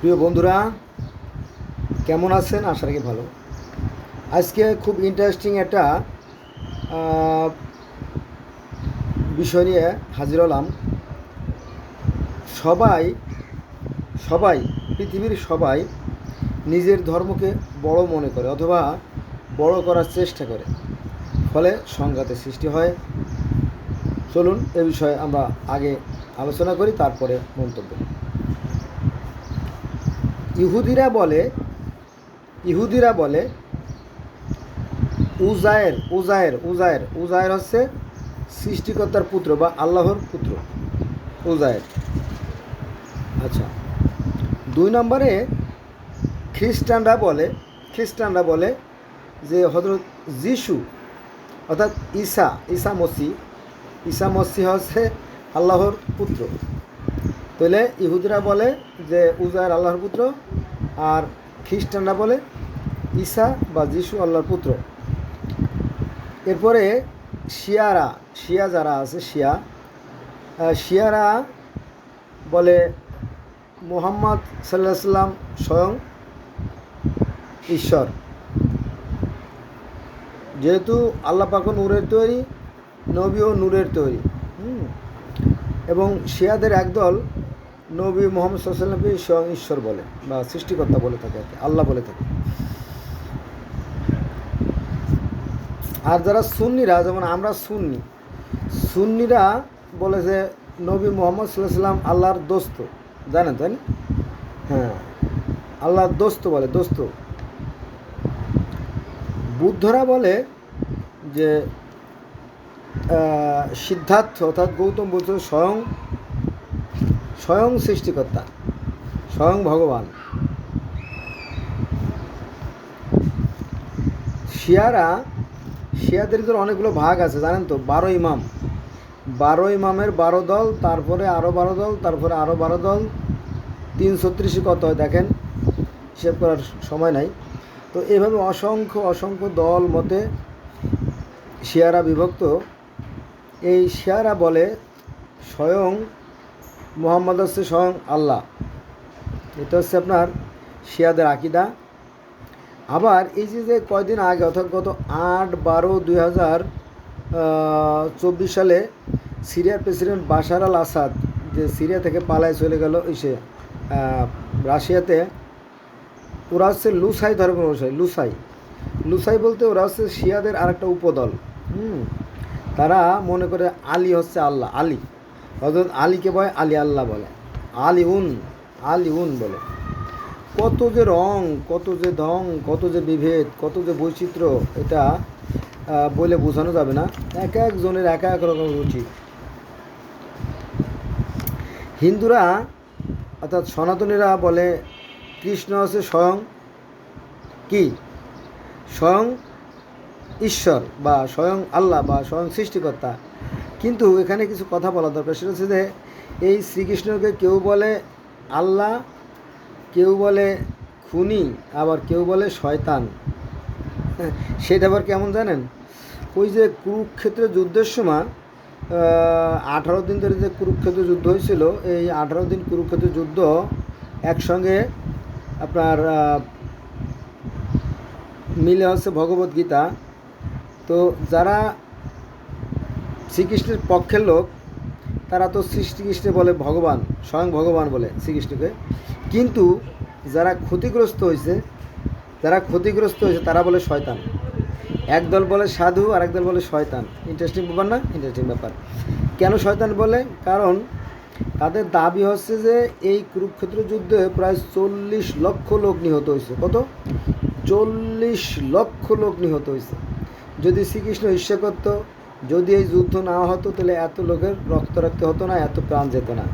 প্রিয় বন্ধুরা, কেমন আছেন? আশা রাখি ভালো। আজকে খুব ইন্টারেস্টিং একটা বিষয় নিয়ে হাজির হলাম। সবাই সবাই, পৃথিবীর সবাই নিজের ধর্মকে বড় মনে করে অথবা বড় করার চেষ্টা করে। ফলে সংঘাতের সৃষ্টি হয়। চলুন এ বিষয়ে আমরা আগে আলোচনা করি, তারপরে মন্তব্য। ইহুদিরা বলে ইহুদিরা বলে, উজায়ের উজায়ের উজায়ের উজায়ের হচ্ছে সৃষ্টিকর্তার পুত্র বা আল্লাহর পুত্র, উজায়ের। আচ্ছা দুই নম্বরে খ্রিস্টানরা বলে খ্রিস্টানরা বলে যে হজরত যিশু, অর্থাৎ ঈসা ঈসা মসি ঈসা মসি হচ্ছে আল্লাহর পুত্র। তাহলে ইহুদিরা বলে যে উজায়ের আল্লাহর পুত্র আর খ্রিস্টানরা বলে ঈসা বা যিশু আল্লাহর পুত্র। এরপরে শিয়ারা, শিয়া যারা আছে, শিয়া শিয়ারা বলে মোহাম্মদ সাল্লাহ সাল্লাম স্বয়ং ঈশ্বর। যেহেতু আল্লাহ পাকন নূরের তৈরি নবীও নূরের তৈরি। এবং শিয়াদের একদল নবী মোহাম্মদ সাল্লামকে স্বয়ং ঈশ্বর বলে বা সৃষ্টিকর্তা বলে থাকে আল্লাহ বলে থাকে। আর যারা সুন্নিরা, যেমন আমরা সুন্নি, সুন্নিরা বলে যে নবী মোহাম্মদ সাল্লাহ সাল্লাম আল্লাহর দোস্ত জানেন তাই না? হ্যাঁ আল্লাহর দোস্ত বলে, দোস্ত। বুদ্ধরা বলে যে সিদ্ধার্থ অর্থাৎ গৌতম বুদ্ধ স্বয়ং স্বয়ং সৃষ্টিকর্তা, স্বয়ং ভগবান। শিয়ারা, শিয়াদের ভিতরে অনেকগুলো ভাগ আছে, জানেন তো? বারো ইমাম। বারো ইমামের বারো দল, তারপরে আরও বারো দল, তারপরে আরও বারো দল। তিন ছত্রিশে কত হয় দেখেন? হিসেব করার সময় নাই। তো এভাবে অসংখ্য অসংখ্য দল মতে শিয়ারা বিভক্ত। এই শিয়ারা বলে স্বয়ং মোহাম্মদ হচ্ছে স্বয়ং আল্লাহ। এটা হচ্ছে আপনার শিয়াদের আকিদা। আবার এই যে যে কয়দিন আগে, অর্থাৎ গত আট বারো দুই হাজার চব্বিশ সালে সিরিয়ার প্রেসিডেন্ট বাশার আল আসাদ যে সিরিয়া থেকে পালায় চলে গেল সে রাশিয়াতে, ওরা হচ্ছে লুসাই ধর্মের অনুসারী, লুসাই। লুসাই বলতে ওরা হচ্ছে শিয়াদের আরেকটা উপদল। হুম, তারা মনে করে আলী হচ্ছে আল্লাহ, আলী। হজরত আলীকে বলে আলী আল্লাহ বলে। আলী উন আলী উন বলে। কত যে রং, কত যে ধং কত যে বিভেদ, কত যে বৈচিত্র্য, এটা বলে বোঝানো যাবে না। এক একজনের এক এক রকম রুচি। হিন্দুরা, অর্থাৎ সনাতনীরা বলে, কৃষ্ণ হচ্ছে স্বয়ং কি? স্বয়ং ঈশ্বর বা স্বয়ং আল্লাহ বা স্বয়ং সৃষ্টিকর্তা। কিন্তু এখানে কিছু কথা বলা দরকার। সেটা হচ্ছে যে এই শ্রীকৃষ্ণকে কেউ বলে আল্লাহ কেউ বলে খুনি আবার কেউ বলে শয়তান। হ্যাঁ, সেটা আবার কেমন জানেন? ওই যে কুরুক্ষেত্রের যুদ্ধের সময় আঠারো দিন ধরে যে কুরুক্ষেত্র যুদ্ধ হয়েছিল এই আঠারো দিন কুরুক্ষেত্র যুদ্ধ একসঙ্গে আপনার মিলে হচ্ছে ভগবদ্গীতা। তো যারা শ্রীকৃষ্ণের পক্ষের লোক, তারা তো শ্রীকৃষ্ণ বলে ভগবান, স্বয়ং ভগবান বলে শ্রীকৃষ্ণকে। কিন্তু যারা ক্ষতিগ্রস্ত হয়েছে যারা ক্ষতিগ্রস্ত হয়েছে তারা বলে শয়তান। একদল বলে সাধু আর একদল বলে শয়তান। ইন্টারেস্টিং ব্যাপার না? ইন্টারেস্টিং ব্যাপার। কেন শয়তান বলে? কারণ তাদের দাবি হচ্ছে যে এই কুরুক্ষেত্র যুদ্ধে প্রায় চল্লিশ লক্ষ লোক নিহত হয়েছে কত? চল্লিশ লক্ষ লোক নিহত হয়েছে যদি শ্রীকৃষ্ণ ইচ্ছে করত যদি এই যুদ্ধ না হতো, তাহলে এত লোকের রক্ত রাখতে হতো না, এত প্রাণ যেত না।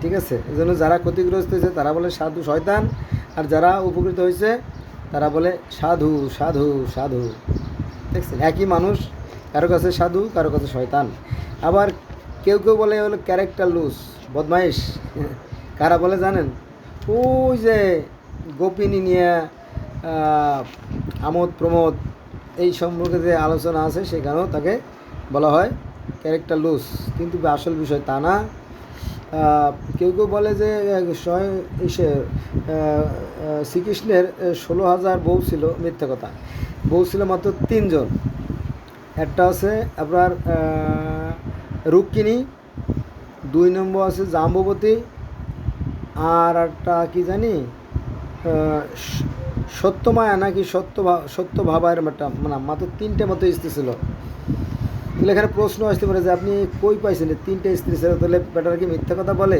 ঠিক আছে? এই জন্য যারা ক্ষতিগ্রস্ত হয়েছে, তারা বলে সাধু শয়তান, আর যারা উপকৃত হয়েছে, তারা বলে সাধু সাধু সাধু। দেখছেন একই মানুষ, কারও কাছে সাধু, কারও কাছে শয়তান। আবার কেউ কেউ বলে হলো ক্যারেক্টার লুজ বদমাইশ। কারা বলে জানেন? ওই যে গোপিনী নিয়ে আমোদ প্রমোদ এই সম্পর্কে যে আলোচনা আছে, সেখানেও তাকে বলা হয় ক্যারেক্টার লুজ কিন্তু আসল বিষয় তা না। কেউ কেউ বলে যে স্বয়ং আহ, শ্রীকৃষ্ণের ষোলো হাজার বউ ছিল মিথ্যা কথা। বউ ছিল মাত্র তিনজন। একটা আছে আপনার রুক্মিণী দুই নম্বর আছে জাম্ববতী আর একটা কি জানি স- সত্যমায়া নাকি সত্য সত্য ভাবা এরম একটা মানে মাত্র তিনটে মতো স্ত্রী ছিল। তাহলে এখানে প্রশ্ন আসতে পারে যে আপনি কই পাইছেন? তিনটে স্ত্রী ছিল, তাহলে বেটার কি মিথ্যা কথা বলে?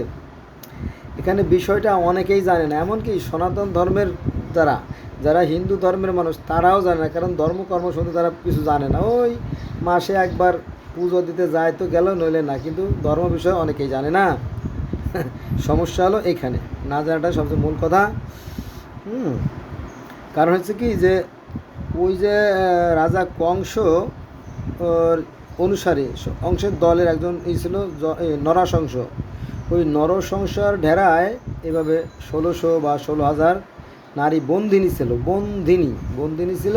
এখানে বিষয়টা অনেকেই জানে না, এমনকি সনাতন ধর্মের যারা যারা হিন্দু ধর্মের মানুষ, তারাও জানে না, কারণ ধর্মকর্ম শুধু তারা কিছু জানে না। ওই মাসে একবার পুজো দিতে যায় তো গেল, নইলে না, কিন্তু ধর্ম বিষয়ে অনেকেই জানে না। সমস্যা হলো এখানে, না জানাটা সবচেয়ে মূল কথা। হুম, কারণ হচ্ছে কি যে, ওই যে রাজা কংস অনুসারী অংশের দলের একজন ই ছিল নরাশংস ওই নরসংসার ঢেরায় এভাবে ষোলোশো বা ষোলো হাজার নারী বন্দিনী ছিল, বন্দিনী। বন্দিনী ছিল।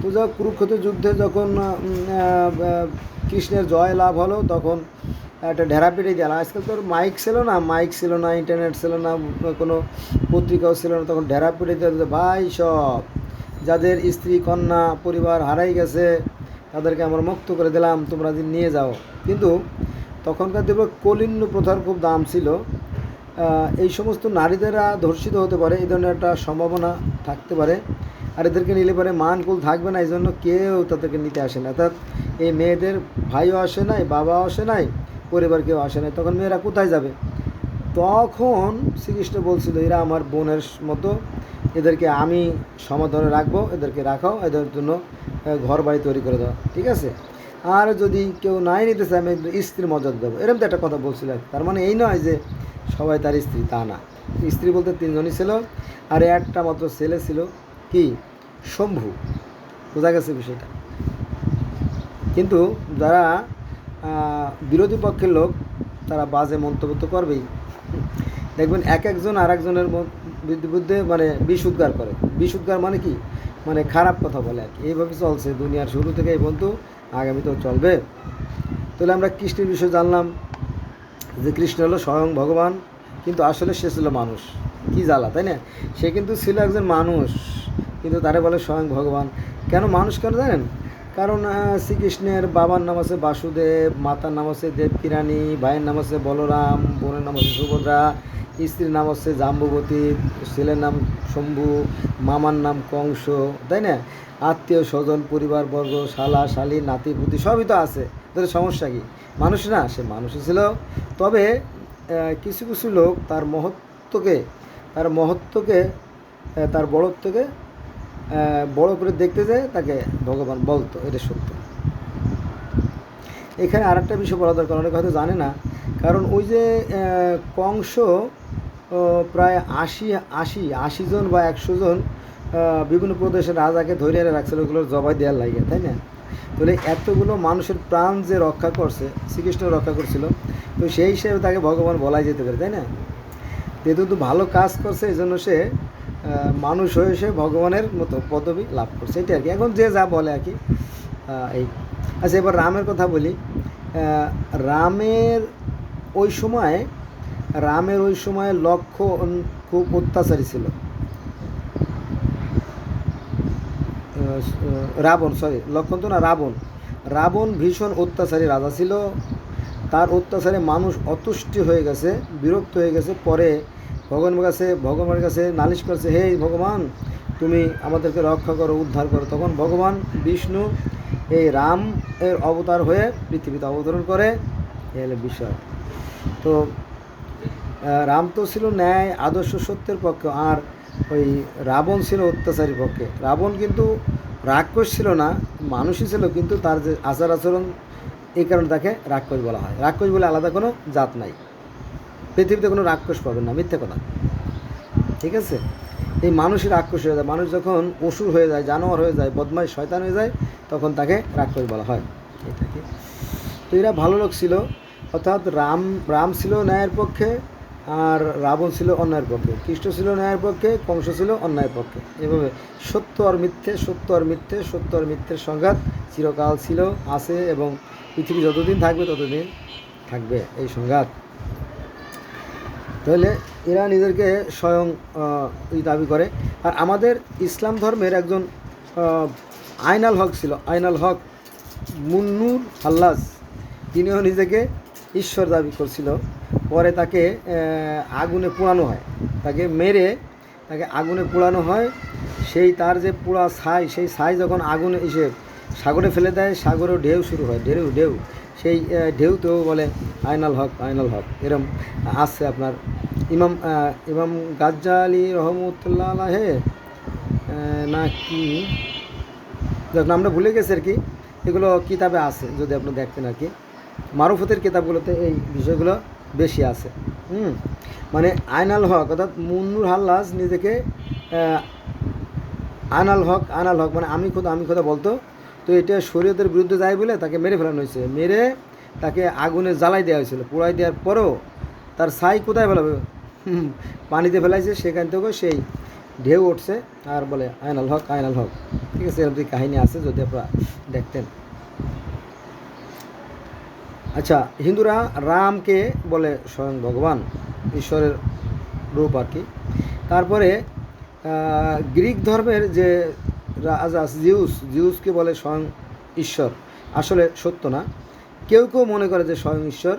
তো যা কুরুক্ষেত্র যুদ্ধে যখন কৃষ্ণের জয় লাভ হলো, তখন একটা ঢেরা পেটে গেল। আজকাল তোর মাইক ছিল না, মাইক ছিল না, ইন্টারনেট ছিল না, কোনো পত্রিকাও ছিল না, তখন ঢেরা পেটে ভাই সব, যাদের স্ত্রী, কন্যা, পরিবার হারাই গেছে তাদেরকে আমরা মুক্ত করে দিলাম, তোমরা দিন নিয়ে যাও। কিন্তু তখনকার দেখবে কলিন্য প্রথার খুব দাম ছিল। এই সমস্ত নারীদেরা ধর্ষিত হতে পারে, এই ধরনের একটা সম্ভাবনা থাকতে পারে। আর এদেরকে নিলে পরে মানকুল থাকবে না এই জন্য কেউ তাদেরকে নিতে আসে না। অর্থাৎ এই মেয়েদের ভাইও আসে নাই, বাবাও আসে নাই, পরিবার কেউ আসে নাই। তখন মেয়েরা কোথায় যাবে? তখন শ্রীকৃষ্ণ বলছিল, এরা আমার বোনের মতো, এদেরকে আমি সমাধানে রাখব, এদেরকে রাখাও, এদের জন্য ঘর বাড়ি তৈরি করে দেওয়া ঠিক আছে? আর যদি কেউ নাই নিতে চায়, আমি স্ত্রীর মর্যাদা দেবো। এরকম তো একটা কথা বলছিল তার মানে এই নয় যে সবাই তার স্ত্রী, তা না। স্ত্রী বলতে তিনজনই ছিল, আর একটা মাত্র ছেলে ছিল কি? শম্ভু। বোঝা গেছে বিষয়টা। কিন্তু যারা বিরোধী পক্ষের লোক, তারা বাজে মন্তব্য তো করবেই। দেখবেন এক একজন আর একজনের বিরুদ্ধে মানে বিষ উদ্গার করে। বিষ উদ্গার মানে কি? মানে খারাপ কথা বলে আর কি। এইভাবে চলছে দুনিয়ার শুরু থেকে এই পর্যন্ত আগামীতেও চলবে। তাহলে আমরা কৃষ্ণের বিষয়ে জানলাম যে কৃষ্ণ হলো স্বয়ং ভগবান, কিন্তু আসলে সে ছিল মানুষ। কি জ্বালা, তাই না? সে কিন্তু ছিল একজন মানুষ, কিন্তু তারে বলে স্বয়ং ভগবান। কেন মানুষ কেন জানেন? কারণ শ্রীকৃষ্ণের বাবার নাম আছে বাসুদেব, মাতার নাম আছে দেবকিরানী, ভাইয়ের নাম আছে বলরাম, বোনের নাম আছে সুভদ্রা। স্ত্রীর নাম হচ্ছে জাম্বুবতী, ছেলের নাম শম্ভু, মামার নাম কংস, তাই না? আত্মীয় স্বজন, পরিবারবর্গ, শালা, শালি, নাতি, পুতি, সবই তো আছে। তাদের সমস্যা কি? মানুষ না, সে মানুষই ছিল। তবে কিছু কিছু লোক তার মহত্বকে তার মহত্বকে তার বড়ত্বকে বড় করে দেখতে যায়, তাকে ভগবান বলতো, এটা সত্য। এখানে আরেকটা বিষয় বলা দরকার, অনেকে হয়তো জানে না। কারণ ওই যে কংস প্রায় আশি আশি আশি জন বা একশো জন বিভিন্ন প্রদেশের রাজাকে ধরে এনে রাখছিল, ওগুলোর জবাই দেওয়ার লাগে তাই না? তাহলে এতগুলো মানুষের প্রাণ যে রক্ষা করছে, শ্রীকৃষ্ণ রক্ষা করছিল, তো সেই হিসেবে তাকে ভগবান বলাই যেতে পারে, তাই না? যেহেতু তো ভালো কাজ করছে, এই জন্য সে মানুষ হয়ে সে ভগবানের মতো পদবি লাভ করছে এটা আর কি। এখন যে যা বলে আর কি এই। আচ্ছা এবার রামের কথা বলি। রামের ওই সময়, রামের ওই সময় লক্ষ্য খুব অত্যাচারী ছিল। রাবণ সরি লক্ষণ তো না, রাবণ। রাবণ ভীষণ অত্যাচারী রাজা ছিল। তার অত্যাচারে মানুষ অতুষ্টি হয়ে গেছে, বিরক্ত হয়ে গেছে। পরে ভগবানের কাছে ভগবানের কাছে নালিশ করছে, হে ভগবান, তুমি আমাদেরকে রক্ষা করো, উদ্ধার করো। তখন ভগবান, বিষ্ণু এই রাম এর অবতার হয়ে পৃথিবীতে অবতরণ করে। হলো বিষয়। তো রাম তো ছিল ন্যায়, আদর্শ সত্যের পক্ষে, আর ওই রাবণ ছিল অত্যাচারী পক্ষে। রাবণ কিন্তু রাক্ষস ছিল না, মানুষই ছিল, কিন্তু তার যে আচার আচরণ, এই কারণে তাকে রাক্ষস বলা হয়। রাক্ষস বলে আলাদা কোনো জাত নাই। পৃথিবীতে কোনো রাক্ষস পাবেন না, মিথ্যে কথা। ঠিক আছে? এই মানুষের রাক্ষস হয়ে যায়। মানুষ যখন অসুর হয়ে যায়, জানোয়ার হয়ে যায় বদমাই শয়তান হয়ে যায়, তখন তাকে রাক্ষস বলা হয়। এটাকে তো এরা ভালো লোক ছিল। অর্থাৎ রাম রাম ছিল ন্যায়ের পক্ষে আর রাবণ ছিল অন্যায়ের পক্ষে। কৃষ্ণ ছিল ন্যায়ের পক্ষে, কংস ছিল অন্যায়ের পক্ষে। এভাবে সত্য আর মিথ্যে, সত্য আর মিথ্যে, সত্য আর মিথ্যের সংঘাত চিরকাল ছিল, আছে এবং পৃথিবী যতদিন থাকবে, ততদিন থাকবে এই সংঘাত। তাহলে এরা নিজেদেরকে স্বয়ং দাবি করে। আর আমাদের ইসলাম ধর্মের একজন আইনাল হক ছিল, আইনাল হক মুন্নুর হাল্লাস তিনিও নিজেকে ঈশ্বর দাবি করছিল। পরে তাকে আগুনে পোড়ানো হয়। তাকে মেরে তাকে আগুনে পোড়ানো হয়। সেই তার যে পোড়া ছাই, সেই ছাই যখন আগুনে এসে সাগরে ফেলে দেয়, সাগরেও ঢেউ শুরু হয়, ঢেউ ঢেউ। সেই ঢেউ তো বলে, আয়নাল হক আইনাল হক। এরম আছে আপনার। ইমাম ইমাম গাজ্জালি রহমতুল্লাহ আলাহে না কি নামটা ভুলে গেছে আর কি। এগুলো কিতাবে আছে, যদি আপনি দেখতেন আর কি। মারুফতের কিতাবগুলোতে এই বিষয়গুলো বেশি আছে। হুম? মানে আয়নাল হক, অর্থাৎ মুন্নুর হাল্লাস নিজেকে আনাল হক আনাল হক মানে আমি খোদা আমি খোদা বলতো, তো এটা শরীয়তের বিরুদ্ধে যায় বলে তাকে মেরে ফেলানো হয়েছে। মেরে তাকে আগুনে জ্বালাই দেওয়া হয়েছিল। পোড়াই দেওয়ার পরেও তার ছাই কোথায় ফেলাবে পানিতে ফেলাইছে, সেখান থেকেও সেই ঢেউ উঠছে। আর বলে আয়নাল হক আয়নাল হক। ঠিক আছে, এরকম কাহিনী আছে, যদি আপনারা দেখতেন। আচ্ছা হিন্দুরা রামকে বলে স্বয়ং ভগবান, ঈশ্বরের রূপ আর কি। তারপরে গ্রিক ধর্মের যে রাজা জিউস, জিউসকে বলে স্বয়ং ঈশ্বর, আসলে সত্য না। কেউ কেউ মনে করে যে স্বয়ং ঈশ্বর।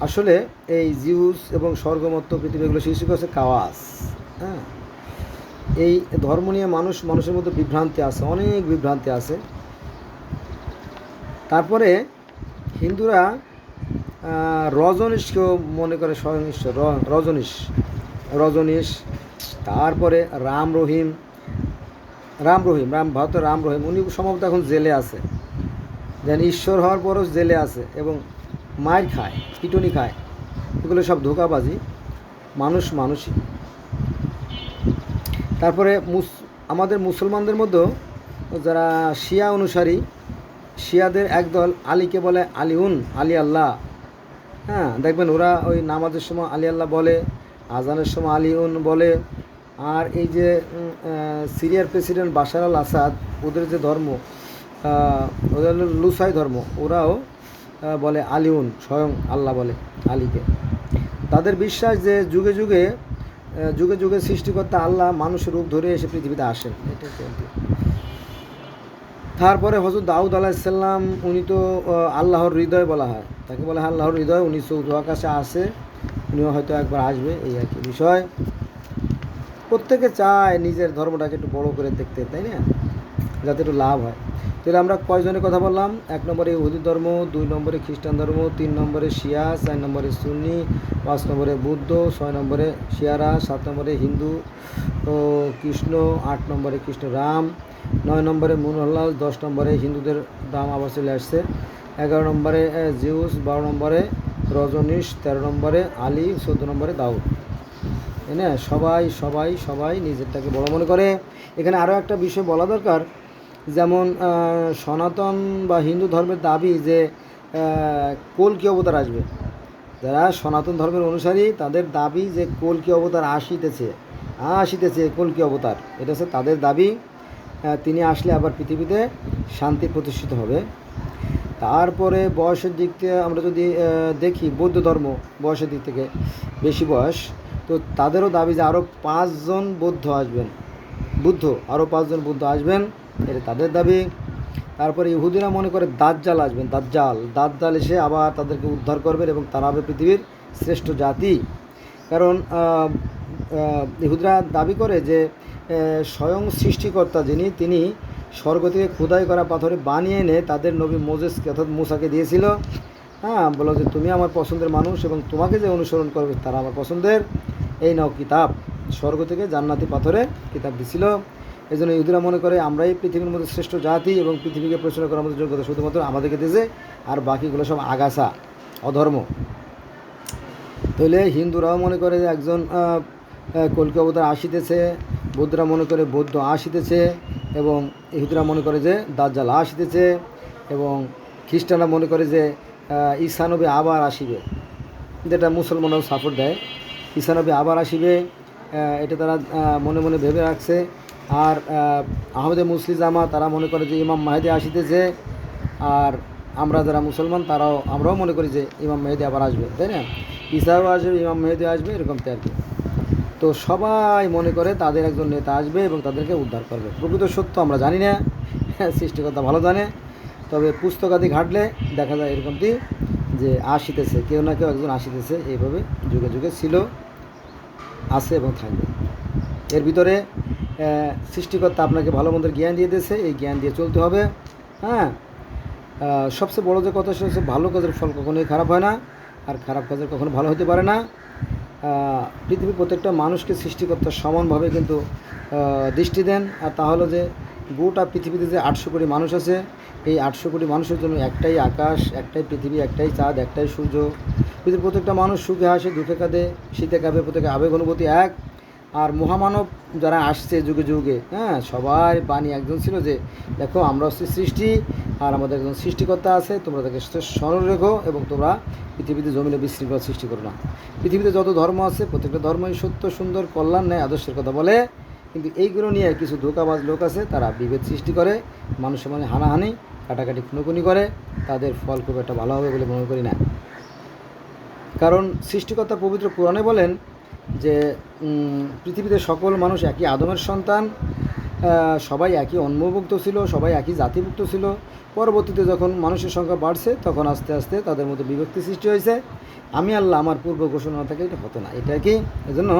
আসলে এই জিউস এবং স্বর্গমত্ত পৃথিবীগুলো সৃষ্টি করছে কাওয়াস হ্যাঁ। এই ধর্ম নিয়ে মানুষ, মানুষের মধ্যে বিভ্রান্তি আছে, অনেক বিভ্রান্তি আছে। তারপরে হিন্দুরা রজনীশকেও মনে করে স্বয়ং রজনীশ রজনীশ, তারপরে রাম রহিম রাম রহিম, রাম ভারতের রাম রহিম, উনি সম্ভবত এখন জেলে আছে। যেন ঈশ্বর হওয়ার পরও জেলে আছে এবং মায়ের খায়, পিটুনি খায়, এগুলো সব ধোকাবাজি, মানুষ মানুষই। তারপরে মুস আমাদের মুসলমানদের মধ্যেও যারা শিয়া অনুসারী শিয়াদের একদল আলীকে বলে আলিউন, আলী আল্লাহ। হ্যাঁ দেখবেন ওরা ওই নামাজের সময় আলী আল্লাহ বলে, আজানের সময় আলিউন বলে। আর এই যে সিরিয়ার প্রেসিডেন্ট বাশার আল আসাদ, ওদের যে ধর্ম ওদের লুসাই ধর্ম, ওরাও বলে আলিউন, স্বয়ং আল্লাহ বলে আলীকে। তাদের বিশ্বাস যে যুগে যুগে যুগে যুগে সৃষ্টিকর্তা আল্লাহ মানুষের রূপ ধরে এসে পৃথিবীতে আসেন। এটা। তারপরে হজরত দাউদ আলাহিসাল্লাম উনি তো আল্লাহর হৃদয় বলা হয়। তাকে বলা হয় আল্লাহর হৃদয়, উনি চৌদ্দ আকাশে আসে উনিও হয়তো একবার আসবে, এই আর কি বিষয়। প্রত্যেকে চায় নিজের ধর্মটাকে একটু বড় করে দেখতে, তাই না? যাতে একটু লাভ হয়। তাহলে আমরা কয়জনের কথা বললাম? এক নম্বরে ইহুদি ধর্ম, দুই নম্বরে খ্রিস্টান ধর্ম, তিন নম্বরে শিয়া, চার নম্বরে সুন্নি, পাঁচ নম্বরে বুদ্ধ, ছয় নম্বরে শিয়ারা, সাত নম্বরে হিন্দু কৃষ্ণ, আট নম্বরে কৃষ্ণ রাম, নয় নম্বরে মুনহল্লাল, দশ নম্বরে হিন্দুদের দাম আবার চলে আসছে। এগারো নম্বরে জিউস, বারো নম্বরে রজনীশ, তেরো নম্বরে আলী, চোদ্দ নম্বরে দাউদ। না? সবাই সবাই সবাই নিজেরটাকে বড় মনে করে। এখানে আরও একটা বিষয় বলা দরকার। যেমন সনাতন বা হিন্দু ধর্মের দাবি যে কল্কি অবতার আসবে। যারা সনাতন ধর্মের অনুসারী, তাদের দাবি যে কল্কি অবতার আসিতেছে। আসিতেছে কল্কি অবতার এটা হচ্ছে তাদের দাবি। তিনি আসলে আবার পৃথিবীতে শান্তি প্রতিষ্ঠিত হবে। তারপরে বয়সের দিক থেকে আমরা যদি দেখি, বৌদ্ধ ধর্ম বয়সের দিক থেকে বেশি বয়স, তো তাদেরও দাবি যে আরও পাঁচজন বৌদ্ধ আসবেন। বুদ্ধ আরও পাঁচজন বুদ্ধ আসবেন। এটা তাদের দাবি। তারপরে ইহুদিরা মনে করে দাজ্জাল আসবেন, দাজ্জাল। দাজ্জাল এসে আবার তাদেরকে উদ্ধার করবেন এবং তারা হবে পৃথিবীর শ্রেষ্ঠ জাতি। কারণ ইহুদিরা দাবি করে যে স্বয়ং সৃষ্টিকর্তা যিনি, তিনি স্বর্গ থেকে খোদাই করা পাথরে বানিয়ে এনে তাদের নবী মোজেসকে অর্থাৎ মুসাকে দিয়েছিল। হ্যাঁ বলো যে তুমি আমার পছন্দের মানুষ এবং তোমাকে যে অনুসরণ করবে তারা আমার পছন্দের। এই নাও কিতাব। স্বর্গ থেকে জান্নাতি পাথরে কিতাব দিছিল। এই জন্য ইহুদিরা মনে করে আমরাই পৃথিবীর মধ্যে শ্রেষ্ঠ জাতি এবং পৃথিবীকে পরিচালনা করার মধ্যে যোগ্যতা শুধুমাত্র আমাদেরকে দিয়েছে আর বাকিগুলো সব আগাছা অধর্ম। তাহলে হিন্দুরাও মনে করে যে একজন আহ, অবতার আসিতেছে বৌদ্ধরা মনে করে বৌদ্ধ আসিতেছে এবং ইহুদিরা মনে করে যে দাজ্জাল আসিতেছে এবং খ্রিস্টানরা মনে করে যে আহ, ঈসা নবী আবার আসিবে। যেটা মুসলমানরাও সাপোর্ট দেয়। ঈসা নবী আবার আসিবে এটা তারা মনে মনে ভেবে রাখছে। আর আহমেদে মুসলি জামা, তারা মনে করে যে ইমাম মাহেদি আসিতেছে, আর আমরা যারা মুসলমান, তারাও, আমরাও মনে করি যে ইমাম মেহেদি আবার আসবে, তাই না? ইসাও আসবে, ইমাম মেহেদি আসবে, এরকম আর কি। তো সবাই মনে করে তাদের একজন নেতা আসবে এবং তাদেরকে উদ্ধার করবে। প্রকৃত সত্য আমরা জানি না সৃষ্টিকর্তা ভালো জানে, তবে পুস্তকাদি ঘাটলে দেখা যায় এরকমটি যে আসিতেছে, কেউ না কেউ একজন আসিতেছে, এইভাবে যুগে যুগে ছিল, আছে এবং থাকবে। এর ভিতরে সৃষ্টিকর্তা আপনাকে ভালো মন্দের জ্ঞান দিয়ে দিয়েছে, এই জ্ঞান দিয়ে চলতে হবে হ্যাঁ? সবচেয়ে বড় যে কথা সেটা হচ্ছে ভালো কাজের ফল কখনোই খারাপ হয় না, আর খারাপ কাজের কখনো ভালো হতে পারে না। পৃথিবীর প্রত্যেকটা মানুষকে সৃষ্টিকর্তা সমানভাবে কিন্তু দৃষ্টি দেন, আর তা হলো যে গোটা পৃথিবীতে যে আটশো কোটি মানুষ আছে, এই আটশো কোটি মানুষের জন্য একটাই আকাশ, একটাই পৃথিবী, একটাই চাঁদ, একটাই সূর্য। পৃথিবীর প্রত্যেকটা মানুষ সুখে হাসে, দুঃখে কাঁদে, শীতে কাঁপে প্রত্যেকে আবেগ অনুভূতি এক। আর মহামানব যারা আসছে যুগে যুগে হ্যাঁ সবাই বাণী একজন ছিল যে, দেখো আমরা হচ্ছে সৃষ্টি আর আমাদের একজন সৃষ্টিকর্তা আছে, তোমরা তাকে স্মরণ রেখো এবং তোমরা পৃথিবীতে জমিনে বিশৃঙ্খলা সৃষ্টি করো না। পৃথিবীতে যত ধর্ম আছে, প্রত্যেকটা ধর্মই সত্য, সুন্দর, কল্যাণ নেয় আদর্শের কথা বলে, কিন্তু এইগুলো নিয়ে কিছু ধোকাবাজ লোক আছে, তারা বিভেদ সৃষ্টি করে, মানুষের মনে হানাহানি, কাটাকাটি, খুনোখুনি করে, তাদের ফল খুব একটা ভালো হবে বলে মনে করি না। কারণ সৃষ্টিকর্তা পবিত্র কোরআনে বলেন যে পৃথিবীতে সকল মানুষ একই আদমের সন্তান সবাই একই অন্নভুক্ত ছিল, সবাই একই জাতিভুক্ত ছিল। পরবর্তীতে যখন মানুষের সংখ্যা বাড়ছে, তখন আস্তে আস্তে তাদের মধ্যে বিভক্তি সৃষ্টি হয়েছে। আমি আল্লাহ আমার পূর্ব ঘোষণা থাকে এটা হতো না। এটা কি? এজন্য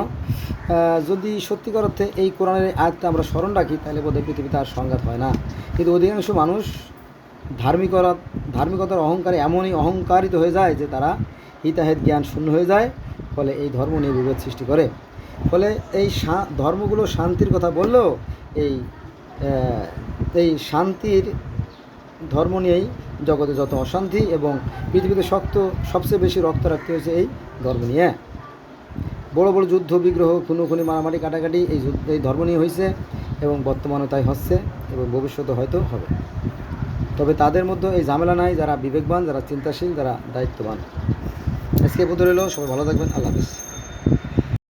যদি সত্যিকার অর্থে এই কোরআনের আয়াতটা আমরা স্মরণ রাখি, তাহলে বোধহয় পৃথিবীতে আর সংঘাত হয় না। কিন্তু অধিকাংশ মানুষ ধার্মিকরা, ধার্মিকতার অহংকারে এমনই অহংকারিত হয়ে যায় যে তারা হিতাহিত জ্ঞান শূন্য হয়ে যায়। ফলে এই ধর্ম নিয়ে বিভেদ সৃষ্টি করে। ফলে এই ধর্মগুলো শান্তির কথা বললেও এই এই শান্তির ধর্ম নিয়েই জগতে যত অশান্তি এবং পৃথিবীতে শক্ত, সবচেয়ে বেশি রক্ত রাখতে হয়েছে এই ধর্ম নিয়ে। বড় বড় যুদ্ধ, বিগ্রহ খুনো খুনি মারামারি, কাটাকাটি এই এই ধর্ম নিয়ে হয়েছে এবং বর্তমানে তাই হচ্ছে এবং ভবিষ্যতে হয়তো হবে। তবে তাদের মধ্যে এই ঝামেলা নাই, যারা বিবেকবান, যারা চিন্তাশীল, যারা দায়িত্ববান। আজকে পর্যন্ত রইল। সবাই ভালো থাকবেন। আল্লাহ হাফিজ।